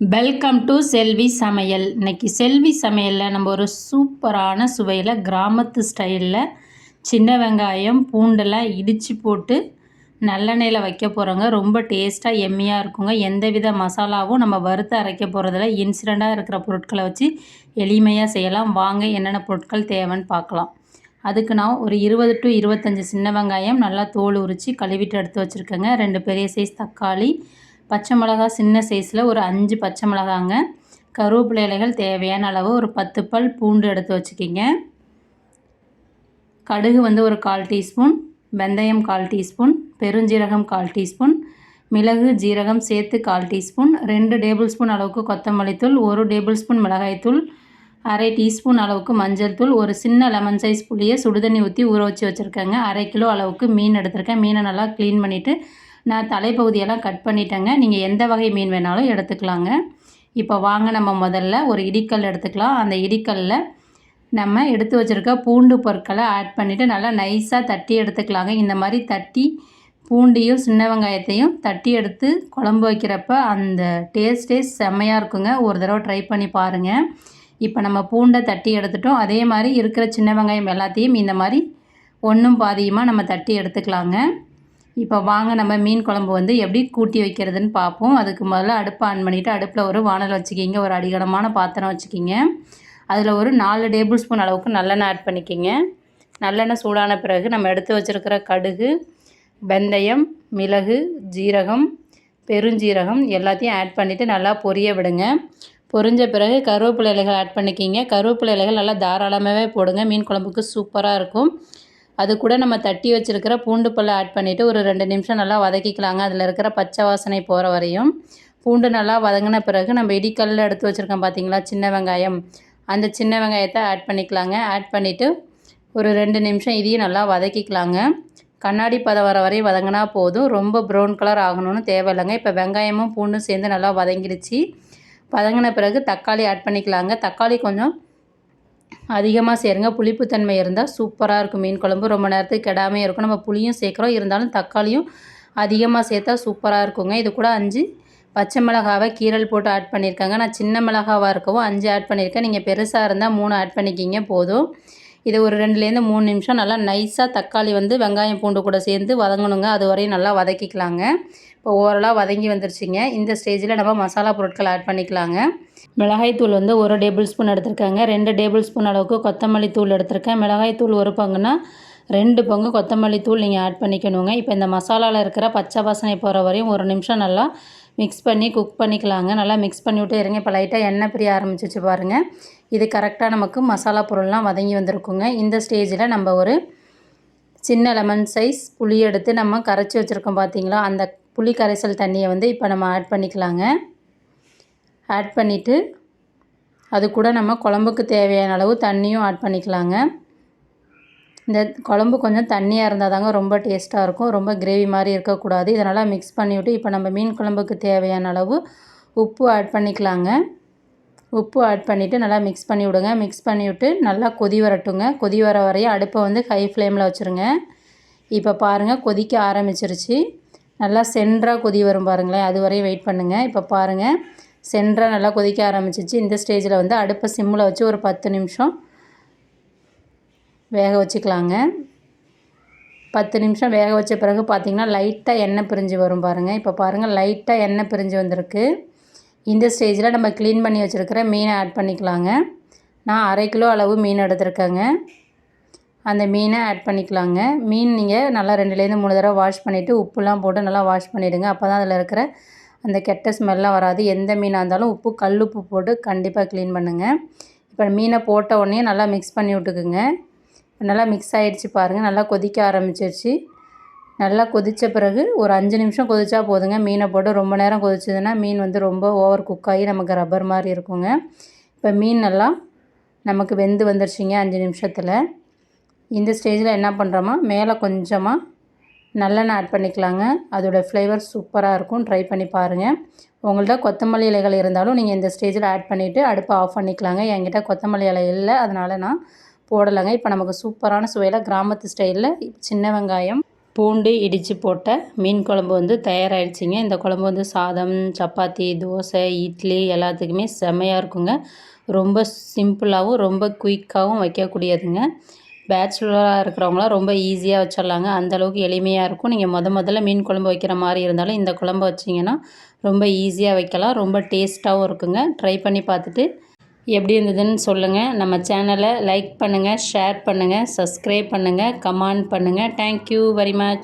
Welcome to செல்வி சமையல் இன்னைக்கு செல்வி சமையலில் நம்ம ஒரு சூப்பரான சுவையில் கிராமத்து ஸ்டைலில் சின்ன வெங்காயம் பூண்டெல்லாம் இடித்து போட்டு நல்லெண்ணெயில் வைக்க போகிறோங்க ரொம்ப டேஸ்ட்டாக எம்மியாக இருக்குங்க. எந்தவித மசாலாவும் நம்ம வறுத்து அரைக்க போகிறதில்ல இன்சிடெண்ட்டாக இருக்கிற பொருட்களை வச்சு எளிமையாக செய்யலாம். வாங்க என்னென்ன பொருட்கள் தேவைன்னு பார்க்கலாம். அதுக்கு நான் ஒரு இருபது டு இருபத்தஞ்சி சின்ன வெங்காயம் நல்லா தோல் உரித்து கழுவிட்டு எடுத்து வச்சுருக்கேங்க. ரெண்டு பெரிய சைஸ் தக்காளி பச்சை மிளகா சின்ன சைஸில் ஒரு அஞ்சு பச்சை மிளகாங்க. கருவேப்பிலை இலைகள் தேவையான அளவு ஒரு பத்து பல் பூண்டு எடுத்து வச்சுக்கிங்க. கடுகு வந்து ஒரு கால் டீஸ்பூன் வெந்தயம் கால் டீஸ்பூன் பெருஞ்சீரகம் கால் டீஸ்பூன் மிளகு ஜீரகம் சேர்த்து கால் டீஸ்பூன் ரெண்டு டேபிள் ஸ்பூன் அளவுக்கு கொத்தமல்லி தூள் ஒரு டேபிள் ஸ்பூன் மிளகாய்த்தூள் அரை டீஸ்பூன் அளவுக்கு மஞ்சள் தூள் ஒரு சின்ன லெமன் சைஸ் புளியை சுடுதண்ணி ஊற்றி ஊற வச்சு வச்சுருக்கேங்க. அரை கிலோ அளவுக்கு மீன் எடுத்திருக்கேன். மீனை நல்லா க்ளீன் பண்ணிவிட்டு நான் தலைப்பகுதியெல்லாம் கட் பண்ணிட்டேங்க. நீங்கள் எந்த வகை மீன் வேணாலும் எடுத்துக்கலாங்க. இப்போ வாங்க நம்ம முதல்ல ஒரு இடிக்கல் எடுத்துக்கலாம். அந்த இடிக்கல்லில் நம்ம எடுத்து வச்சுருக்க பூண்டு பொருட்களை ஆட் பண்ணிவிட்டு நல்லா நைஸாக தட்டி எடுத்துக்கலாங்க. இந்த மாதிரி தட்டி பூண்டையும் சின்ன வெங்காயத்தையும் தட்டி எடுத்து குழம்பு வைக்கிறப்ப அந்த டேஸ்ட்டே செம்மையாக இருக்குங்க. ஒரு தடவை ட்ரை பண்ணி பாருங்கள் இப்போ நம்ம பூண்டை தட்டி எடுத்துட்டோம். அதே மாதிரி இருக்கிற சின்ன வெங்காயம் எல்லாத்தையும் இந்த மாதிரி ஒன்றும் பாதியுமாக நம்ம தட்டி எடுத்துக்கலாங்க. இப்போ வாங்க நம்ம மீன் குழம்பு வந்து எப்படி கூட்டி வைக்கிறதுன்னு பார்ப்போம் அதுக்கு முதல்ல அடுப்பை ஆன் பண்ணிவிட்டு அடுப்பில் ஒரு வானல் வச்சுக்கிங்க. ஒரு அடிகனமான பாத்திரம் வச்சுக்கிங்க. அதில் ஒரு நாலு டேபிள் ஸ்பூன் அளவுக்கு நல்லெண்ணெய் ஆட் பண்ணிக்கிங்க. நல்லெண்ணெய் சூடான பிறகு நம்ம எடுத்து வச்சுருக்கிற கடுகு வெந்தயம் மிளகு ஜீரகம் பெருஞ்சீரகம் எல்லாத்தையும் ஆட் பண்ணிவிட்டு நல்லா பொரிய விடுங்க. பொரிஞ்ச பிறகு கருவேப்பிலை இலைகள் ஆட் பண்ணிக்கிங்க. கருவேப்பிலை இலைகள் நல்லா தாராளமாகவே போடுங்க. மீன் குழம்புக்கு சூப்பராக இருக்கும். அது கூட நம்ம தட்டி வச்சுருக்கிற பூண்டு பல்லை ஆட் பண்ணிவிட்டு ஒரு ரெண்டு நிமிஷம் நல்லா வதக்கிக்கலாங்க. அதில் இருக்கிற பச்சை வாசனை போகிற வரையும் பூண்டு நல்லா வதங்கின பிறகு நம்ம இடிக்கல்லில் எடுத்து வச்சுருக்கோம் பார்த்தீங்களா சின்ன வெங்காயம். அந்த சின்ன வெங்காயத்தை ஆட் பண்ணிக்கலாங்க. ஆட் பண்ணிவிட்டு ஒரு ரெண்டு நிமிஷம் இதையும் நல்லா வதக்கிக்கலாங்க. கண்ணாடி பதம் வர வரையும் வதங்கினா போதும். ரொம்ப ப்ரௌன் கலர் ஆகணும்னு தேவையில்லைங்க. இப்போ வெங்காயமும் பூண்டும் சேர்ந்து நல்லா வதங்கிடுச்சு. வதங்கின பிறகு தக்காளி ஆட் பண்ணிக்கலாங்க. தக்காளி கொஞ்சம் அதிகமாக சேருங்க. புளிப்புத்தன்மை இருந்தால் சூப்பராக இருக்கும். மீன் குழம்பு ரொம்ப நேரத்துக்கு கெடாமல் இருக்கும். நம்ம புளியும் சேர்க்குறோம். இருந்தாலும் தக்காளியும் அதிகமாக சேர்த்தா சூப்பராக இருக்குங்க. இது கூட அஞ்சு பச்சை மிளகாவை கீரல் போட்டு ஆட் பண்ணியிருக்காங்க. நான் சின்ன மிளகாவாக இருக்கவும் அஞ்சு ஆட் பண்ணியிருக்கேன். நீங்கள் பெருசாக இருந்தால் மூணு ஆட் பண்ணிக்கிங்க. போதும். இது ஒரு ரெண்டுலேருந்து மூணு நிமிஷம் நல்லா நைஸாக தக்காளி வந்து வெங்காயம் பூண்டு கூட சேர்ந்து வதங்கணுங்க. அது வரையும் நல்லா வதக்கிக்கலாங்க. இப்போ ஓவரலாக வதங்கி வந்துருச்சுங்க. இந்த ஸ்டேஜில் நம்ம மசாலா பொருட்கள் ஆட் பண்ணிக்கலாங்க. மிளகாய் தூள் வந்து ஒரு டேபிள் ஸ்பூன் எடுத்திருக்காங்க. ரெண்டு டேபிள் ஸ்பூன் அளவுக்கு கொத்தமல்லி தூள் எடுத்திருக்கேன். மிளகாய் தூள் ஒரு பங்குனா ரெண்டு பங்கு கொத்தமல்லி தூள் நீங்கள் ஆட் பண்ணிக்கணுங்க. இப்போ இந்த மசாலாவில் இருக்கிற பச்சை வாசனை போகிற வரையும் ஒரு நிமிஷம் நல்லா மிக்ஸ் பண்ணி குக் பண்ணிக்கலாங்க. நல்லா மிக்ஸ் பண்ணி விட்டு இருங்க. இப்போ லைட்டாக எண்ணெய் பிரிய ஆரம்பிச்சிச்சு பாருங்கள் இது கரெக்டாக நமக்கு மசாலா பொருள்லாம் வதங்கி வந்திருக்குங்க. இந்த ஸ்டேஜில் நம்ம ஒரு சின்ன லெமன் சைஸ் புளி எடுத்து நம்ம கரைச்சி வச்சுருக்கோம் பார்த்தீங்களா அந்த புளி கரைசல் தண்ணியை வந்து இப்போ நம்ம ஆட் பண்ணிக்கலாங்க. ஆட் பண்ணிவிட்டு அது கூட நம்ம குழம்புக்கு தேவையான அளவு தண்ணியும் ஆட் பண்ணிக்கலாங்க. இந்த குழம்பு கொஞ்சம் தண்ணியாக இருந்தால் தாங்க ரொம்ப டேஸ்ட்டாக இருக்கும். ரொம்ப கிரேவி மாதிரி இருக்கக்கூடாது. இதனால் மிக்ஸ் பண்ணிவிட்டு இப்போ நம்ம மீன் குழம்புக்கு தேவையான அளவு உப்பு ஆட் பண்ணிக்கலாங்க. உப்பு ஆட் பண்ணிவிட்டு நல்லா மிக்ஸ் பண்ணி விடுங்க. மிக்ஸ் பண்ணிவிட்டு நல்லா கொதி வரட்டுங்க. கொதி வர வரையும் அடுப்பை வந்து ஹை ஃப்ளேமில் வச்சுருங்க. இப்போ பாருங்கள் கொதிக்க ஆரம்பிச்சிருச்சு. நல்லா சென்ட்ராக கொதி வரும் பாருங்களேன். அது வரையும் வெயிட் பண்ணுங்கள் இப்போ பாருங்கள் சென்ட்ராக நல்லா கொதிக்க ஆரம்பிச்சிச்சு. இந்த ஸ்டேஜில் வந்து அடுப்பை சிம்மில் வச்சு ஒரு பத்து நிமிஷம் வேக வச்சுக்கலாங்க. பத்து நிமிஷம் வேக வச்ச பிறகு பார்த்திங்கன்னா லைட்டாக எண்ணெய் பிரிஞ்சு வரும் பாருங்கள் இப்போ பாருங்கள் லைட்டாக எண்ணெய் பிரிஞ்சு வந்திருக்கு. இந்த ஸ்டேஜில் நம்ம க்ளீன் பண்ணி வச்சுருக்கிற மீனை ஆட் பண்ணிக்கலாங்க. நான் அரை கிலோ அளவு மீன் எடுத்திருக்கேங்க. அந்த மீனை ஆட் பண்ணிக்கலாங்க. மீன் நீங்கள் நல்லா ரெண்டுலேருந்து மூணு தடவை வாஷ் பண்ணிவிட்டு உப்புலாம் போட்டு நல்லா வாஷ் பண்ணிவிடுங்க அப்போ தான் அதில் இருக்கிற அந்த கெட்ட ஸ்மெல்லாம் வராது. எந்த மீனாக இருந்தாலும் உப்பு கல் உப்பு போட்டு கண்டிப்பாக க்ளீன் பண்ணுங்கள் இப்போ மீனை போட்ட உடனே நல்லா மிக்ஸ் பண்ணி விட்டுக்குங்க. நல்லா மிக்ஸ் ஆகிடுச்சு பாருங்கள் நல்லா கொதிக்க ஆரம்பிச்சிருச்சு. நல்லா கொதித்த பிறகு ஒரு அஞ்சு நிமிஷம் கொதிச்சா போதுங்க. மீனை போட்டு ரொம்ப நேரம் கொதிச்சதுன்னா மீன் வந்து ரொம்ப ஓவர் குக் ஆகி நமக்கு ரப்பர் மாதிரி இருக்குங்க. இப்போ மீன் நல்லா நமக்கு வெந்து வந்துருச்சுங்க அஞ்சு நிமிஷத்தில். இந்த ஸ்டேஜில் என்ன பண்ணுறோமா மேலே கொஞ்சமாக நல்லெண்ணெய் ஆட் பண்ணிக்கலாங்க. அதோடய ஃப்ளேவர் சூப்பராக இருக்கும். ட்ரை பண்ணி பாருங்கள் உங்கள்கிட்ட கொத்தமல்லி இலைகள் இருந்தாலும் நீங்கள் இந்த ஸ்டேஜில் ஆட் பண்ணிவிட்டு அடுப்பை ஆஃப் பண்ணிக்கலாங்க. என்கிட்ட கொத்தமல்லி இலை இல்லை. அதனால் நான் போடலைங்க. இப்போ நமக்கு சூப்பரான சுவையில் கிராமத்து ஸ்டைலில் சின்ன வெங்காயம் பூண்டு இடித்து போட்ட மீன் குழம்பு வந்து தயாராகிடுச்சிங்க இந்த குழம்பு வந்து சாதம் சப்பாத்தி தோசை இட்லி எல்லாத்துக்குமே செம்மையாக இருக்குங்க. ரொம்ப சிம்பிளாகவும் ரொம்ப குயிக்காகவும் வைக்கக்கூடியதுங்க. பேச்சுலராக இருக்கிறவங்களாம் ரொம்ப ஈஸியாக வச்சிடலாங்க. அந்தளவுக்கு எளிமையாக இருக்கும். நீங்கள் முத முதல்ல மீன் குழம்பு வைக்கிற மாதிரி இருந்தாலும் இந்த குழம்பு வச்சிங்கன்னா ரொம்ப ஈஸியாக வைக்கலாம். ரொம்ப டேஸ்ட்டாகவும் இருக்குங்க. ட்ரை பண்ணி பார்த்துட்டு எப்படி இருந்ததுன்னு சொல்லுங்கள் நம்ம சேனலை லைக் பண்ணுங்கள் ஷேர் பண்ணுங்கள் சப்ஸ்கிரைப் பண்ணுங்கள் கமெண்ட் பண்ணுங்கள் தேங்க்யூ வெரி மச்